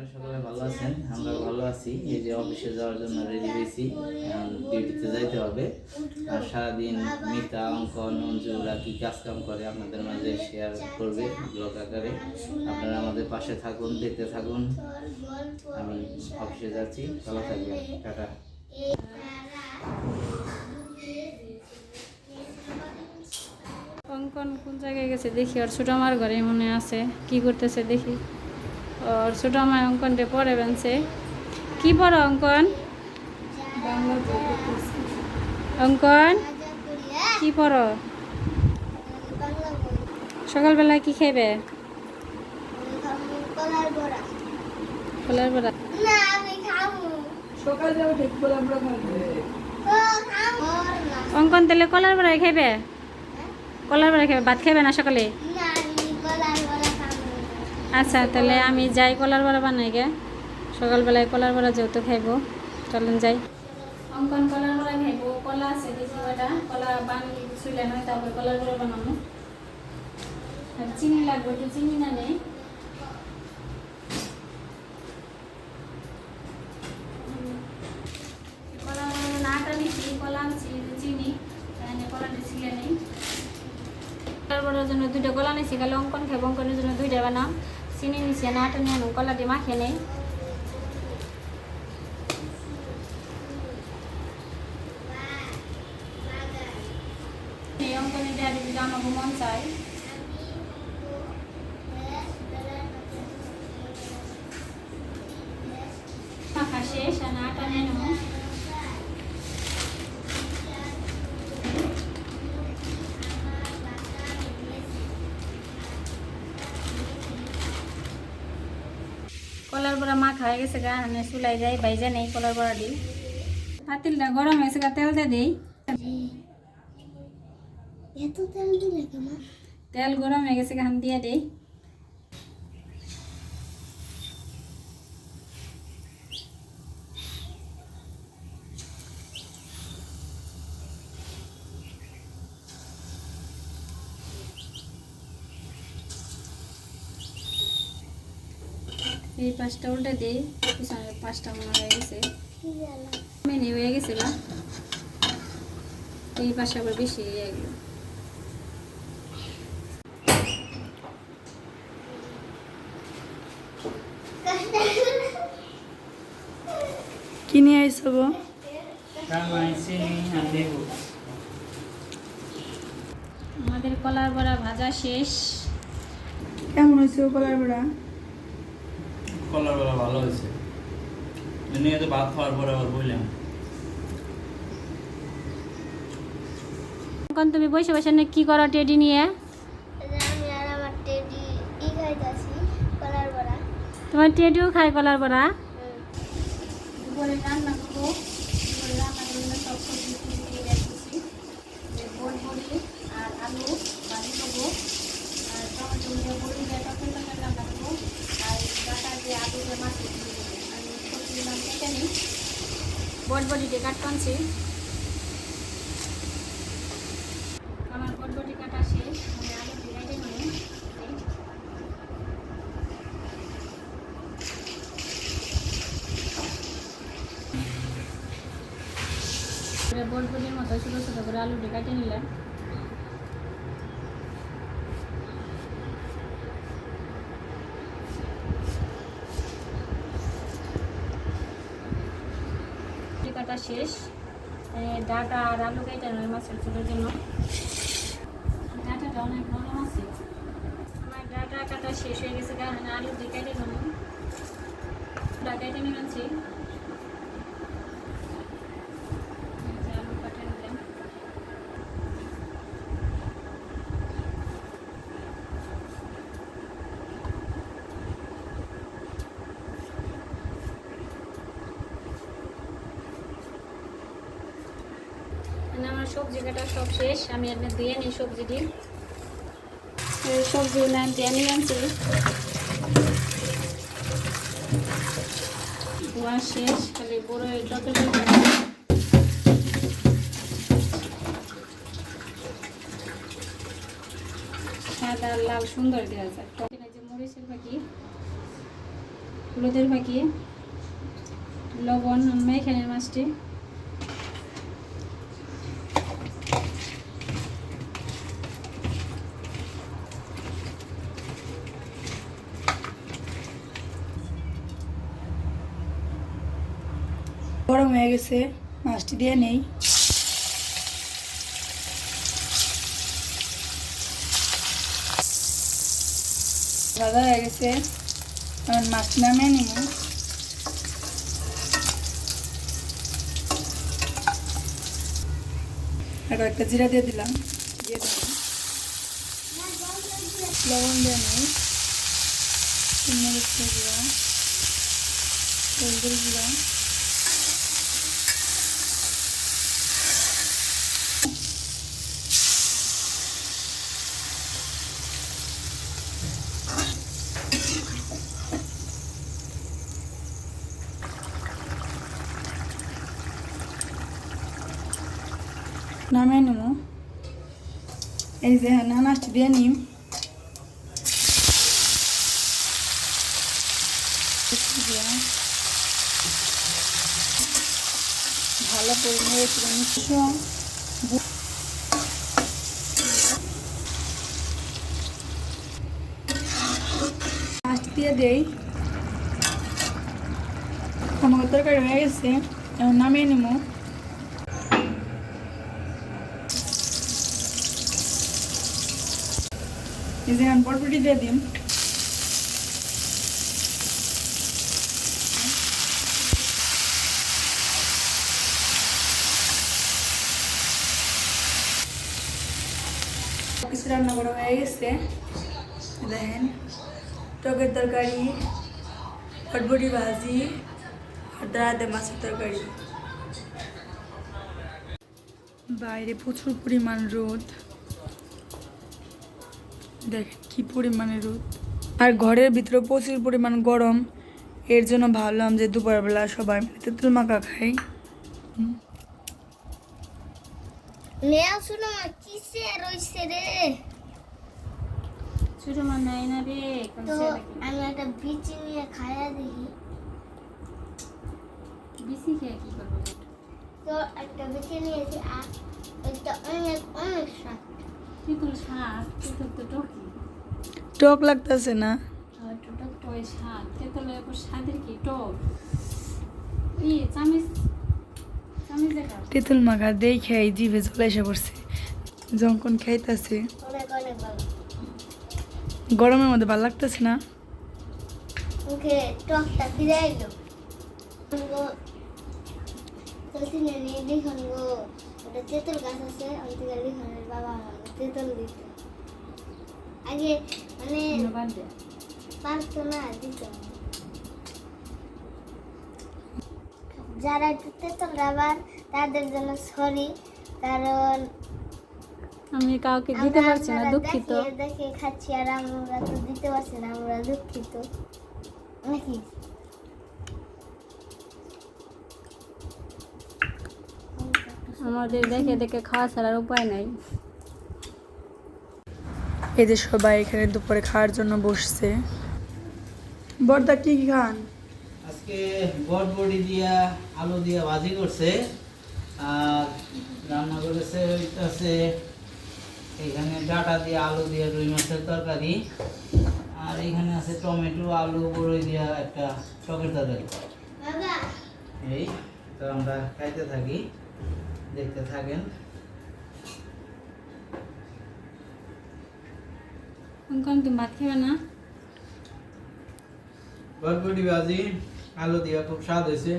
আপনারা সকলে ভালো আছেন, আমরা ভালো আছি। এই যে অফিসে যাওয়ার জন্য রেডি হয়েছি ডিউটিতে যাইতে হবে। আর সারাদিন মিতা, অঙ্কন অঞ্জু ওরা কি কাজ কাম করে আপনাদের মাঝে শেয়ার করবে ব্লগ আকারে। আপনারা আমাদের পাশে থাকুন, দেখতে থাকুন। আমি অফিসে যাচ্ছি, ভালো থাকবেন। টাটা। অঙ্কন কোন জায়গায় গেছে? দেখি আর ছোট আমার ঘরে মনে আছে। কি করতেছে দেখি। ওর ছোট আমার অঙ্কনটা পরে বেনছে কি পড়ো অঙ্কন অঙ্কন কি পড়ো সকালবেলা কি খাইবে খোলার বেলা অঙ্কন তাহলে কলার বেড়ায় খাইবে কলার বেড়ায় খাইবে ভাত খাইবে না সকালে আচ্ছা তাহলে আমি যাই কলার বড়া বানাই গে। সকালবেলায় কলার বড়া যেহেতু খাইবো, চলেন যাই। অঙ্কন কলার বড়া খাইবো, কলা আছে দেখি ওটা কলা বানি শুলে নয় তারপর কলার বড়া বানাবো। আর চিনি লাগবে, একটু চিনি না নেই। কলা নাটা জন্য দুইটা কলা নিছি খালি অঙ্কন খাব অঙ্কনের জন্য দুইটা বানাম চিনি নিছি নাটা নিয়ে আনুন কলাটি মাখিয়ে নেই এই অঙ্কনের ড্যাডি যদি আমাকে মন চাই মাখা শেষ আর নাটা নিয়ে নেব খাওয়া গেছে গা মানে চুলাই যাই বাইজা নেই কলার বড়া দিই পাতিলটা গরম হয়েছে গা তেল দিয়ে দিই। তেল গরম হয়ে গেছে গান দিয়ে দিই। এই পাঁচটা উল্টে দিই পিছনে পাঁচটা মনে হয়ে গেছে। মিনি হয়ে গেছে গা। এই পাশে আবার বেশি হয়ে গেল। কি নিয়ে আইসব লেবু আমাদের কলার বড়া ভাজা শেষ। কেমন হয়েছে কলার বড়া? কলার বেলা ভালো হয়েছে। নিয়ে তো ভাত খাওয়ার পরে আবার বললাম। এখন তুমি বসে বসে না কি করো টেডি নিয়ে? আমি আর আমার টেডি ই খাইতাছি কলার বড়া। তোমার টেডিও খায় কলার বড়া? দুপুরে রান্না করব দুপুরে রান্না করলে সব সবজি টবজি দিয়ে রেখেছি যে বোল বড়ি আর আলু ভাজি করব আর টমেটো দিয়ে বড়ি দিয়ে তখন তখন রান্না করব আর ডাটা দিয়ে আলু দিয়ে মাছ দিয়ে দেবো আমি সবজি নাম কেটে নিই বট বডি দিয়ে কাট টানছি। আমার বট বডি কাটা শেষ। আমি আলু দিয়ে কেটে নিই বট বডির মতো ছোটো ছোটো করে আলু কেটে নিলাম কাটা শেষ। ডাটা আর আলু কেটে নয় মাছের ছোটোর জন্য। ডাটাটা অনেক নরম আছে। আমার ডাটা কাটা শেষ হয়ে গেছে, কারণ আলু দিয়ে কেটে নেব ডাটা কেটে নিয়েছি আলু কাটে নিলাম এখানে আমার সবজি কাটা সব শেষ। আমি এখানে দিয়ে নিই সবজিটি এই সবজি নাম দিয়ে নিয়ে আনছি। ধোয়া শেষ খালি বড় যতটুকু সাদা লাল সুন্দর দেওয়া যায়। যে মরিচের পাখি হলুদের বাকি লবণ আমরা এখানের মাছটি। গরম হয়ে গেছে, মাছটি দিয়ে নেই। ভাজা হয়ে গেছে, এখন মাছটি নামিয়ে নিব। আর কয়েকটা জিরা দিয়ে দিলাম দিয়ে দিলাম লবণ দিয়ে নেই। হলুদের দিলাম নামিয়ে নেব এই যে নানাজটি দিয়ে নিম ভালো পরিমাণে মাছটি দিয়ে দেই আমার তরকারি হয়ে গেছে। নামিয়ে নেব যে এখন পটপটি দিয়ে দিন কিছু রান্না করা হয়ে গেছে। দেখেন, টকের তরকারি পটবটি ভাজি দাঁড়াতে মাছের তরকারি। বাইরে প্রচুর পরিমাণ রোদ। দেখেন কি পরিমাণে রোদ। আর ঘরের ভিতরে প্রচুর পরিমাণ গরম। এর জন্য ভাবলাম যে দুপুরবেলা সবাই মিলে তেঁতুল মাখা খাই। নেয়া শুনো মা কিসে রইছে রে? ছোট মা নাই না রে তো আমি একটা বিচি নিয়ে খায়া দেখি। বেশি খেয়ে কি করব? তো একটা বিচি নিয়েছি আর এটা অনেক অনেক স্বাদ তেঁতুল শাক তেঁতুল তো টকি। টক লাগতেছে না? টক টয় শাক তেঁতুলের উপর স্বাদের কি টক? ই চামিচ চামিচ তেঁতুল মাখা দেই খাই জিভে চলে এসে পড়ছে। যখন খাইতেছে। অনেক অনেক ভালো। গরমের মধ্যে ভালো লাগতেছে না? মুখে টকটা ফিরে এলো। তেঁতুল গাছ আছে বাবা তেঁতুল দিত। আগে মানে ধন্যবাদ না দিত যারা একটু তেঁতুল রাবার তাদের জন্য সরি কারণ আমি কাউকে দিতে পারছি না দুঃখিত। দেখে খাচ্ছি আর আমরা তো দিতে পারছি না আমরা দুঃখিত। নাকি? আমাদের দেখে দেখে খাওয়া ছাড়ার উপায় নাই। এই যে সবাই এখানে দুপুরে খাওয়ার জন্য বসছে। বর্দা কি কি খান? আজকে বটবড়ি দিয়া আলু দিয়া ভাজি করছে। আর রান্না করেছে হইতাছে এখানে ডাটা দিয়ে আলু দিয়ে রুই মাছের তরকারি। আর এখানে আছে টমেটো আলু বড়ই দিয়া একটা টকের তরকারি। বাবা এই তো আমরা খাইতে থাকি। দেখতে থাকেন। অঙ্কন তুমি ভাত খাবে না? বটবড়ি ভাজি আলু দিয়া খুব স্বাদ হয়েছে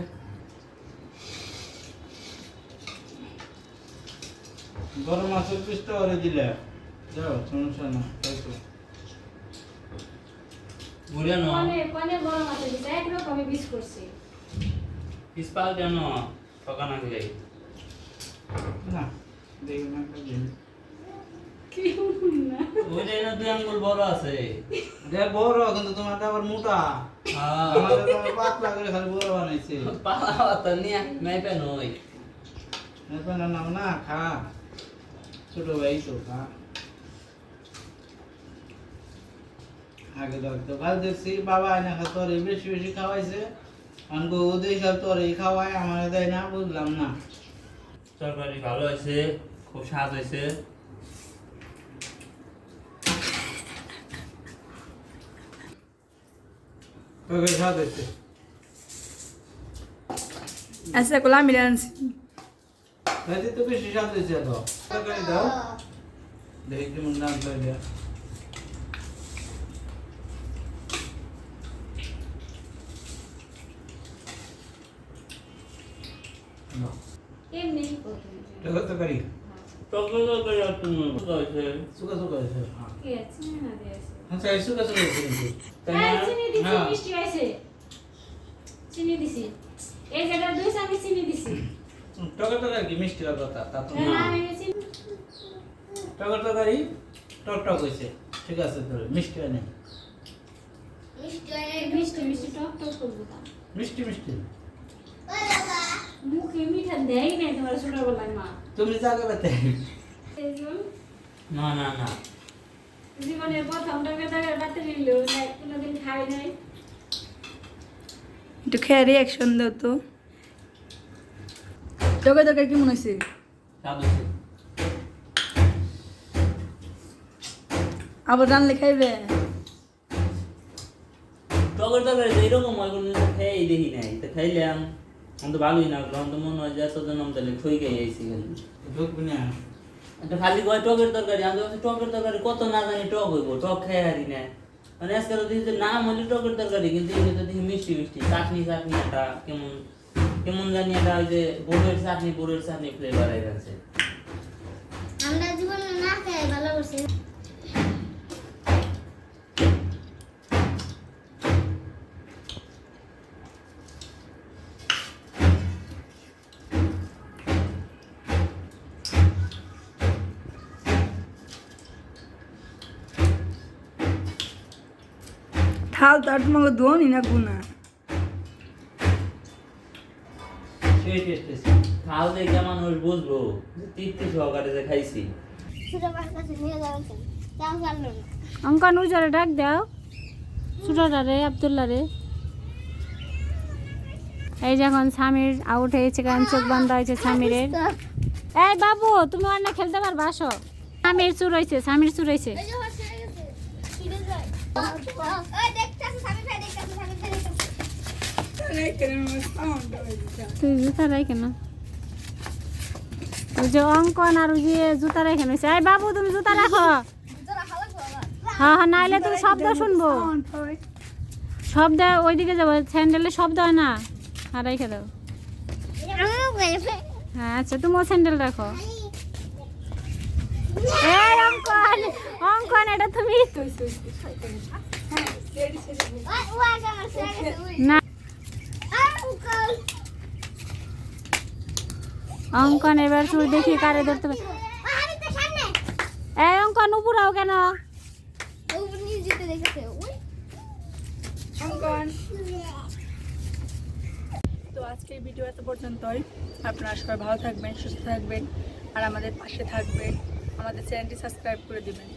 গরম মাছের পিসটা ওরে দিলে। যাও সমস্যা না ঘুরে নো? কনে কনে গরম আছে দিছে একরকমই বিষ করছে। পিস পাল কেন? ঠকা না গেলে না দেখি না খাই কি না আগে তো কাল দেখছি বাবা এনে তোর বেশি বেশি খাওয়াইছে আমাকে ও দেখে খাওয়ায় আমার দেয় না বুঝলাম না তরকারি ভালো হয়েছে, খুব স্বাদ হয়েছে তোকে স্বাদ হয়েছে আচ্ছা কোলা মিলে আনছি তাইতে তো বেশি স্বাদ হয়েছে তো তরকারি দাও দেখি কেমন দাম লাগে এমনি তরকারি তরকারি তরকারি আর তুমি ভালো হয়েছে সুকা সুকা হয়েছে হ্যাঁ কি আছে না দিয়েছে আচ্ছা সুকা তাই হ্যাঁ না? চিনি দিছি হ্যাঁ। মিষ্টি হয়েছে। চিনি দিছি। এই যেটা দুই চামচ চিনি দিছি। টক তরকারি কি মিষ্টি লাগতো তা তা তো হ্যাঁ, না। টক তরকারি টক টক হয়েছে। ঠিক আছে তোর মিষ্টি হয় না মিষ্টি মিষ্টি মিষ্টি টক টক করব তা। মিষ্টি মিষ্টি। মুখে মিঠা দেয় নাই তোমার ছোটবেলায় মা। তুমি যাকে বেতে না না না। জীবনের প্রথম টাকা টাকা নিল কোনোদিন খাই নাই। একটু খেয়ে রিয়াকশন দাও তো। তোকে তোকে কি মনে হয়েছে। আবার রানলে খাইবে? এরকম হয় কোনো খেয়েই দেখি নাই। তো খাইলাম আমি তো ভালোই না তখন তো মনে হয় যে এত জন তাহলে খই খেয়ে খালি। ঢুকবি না। একটা খালি কয় টকের তরকারি? আমি বলছি টকের তরকারি কত না জানি টক হইব, টক খেয়ে হারি না। মানে আজকে তো দেখি নাম হলে টকের তরকারি, কিন্তু এগুলো তো দেখি মিষ্টি মিষ্টি, চাটনি চাটনি একটা কেমন কেমন জানি একটা ওই যে বোরের চাটনি বোরের চাটনি ফ্লেভার আছে আমরা জীবনে না খাই ভালো করছি। দোনি না গুনা? সেই টেস্ট এসে খাও দেখে মানুষ বুঝব যে তৃপ্তি সহকারে যে খাইছি। অঙ্কন উজারে ডাক দাও। ছোটটা রে আবদুল্লা রে। এই যখন স্বামীর আউট হয়েছে কারণ চোখ বন্ধ হয়েছে স্বামীরের এই বাবু তুমি অন্য খেলতে পারবা আসো। স্বামীর চুর হয়েছে স্বামীর চুর হয়েছে। তুই জুতা কেন? ওই যে অঙ্কন আর ওই যে জুতা এই বাবু তুমি জুতা রাখো। হ্যাঁ হ্যাঁ নাইলে তুমি শব্দ শুনব। শব্দ ওইদিকে যাব স্যান্ডেলে শব্দ হয় না। আর রেখে দাও। হ্যাঁ আচ্ছা তুমিও স্যান্ডেল রাখো। অঙ্কন অঙ্কন এটা তুমি না অঙ্কন এবার চুল দেখি কারে ধরতে পারে আমি তো এই অঙ্কন উপরাও কেন? জিতে দেখেছে ওই। তো আজকের ভিডিও এত পর্যন্তই। আপনারা সবাই ভালো থাকবেন সুস্থ থাকবেন আর আমাদের পাশে থাকবেন। আমাদের চ্যানেলটি সাবস্ক্রাইব করে দিবেন।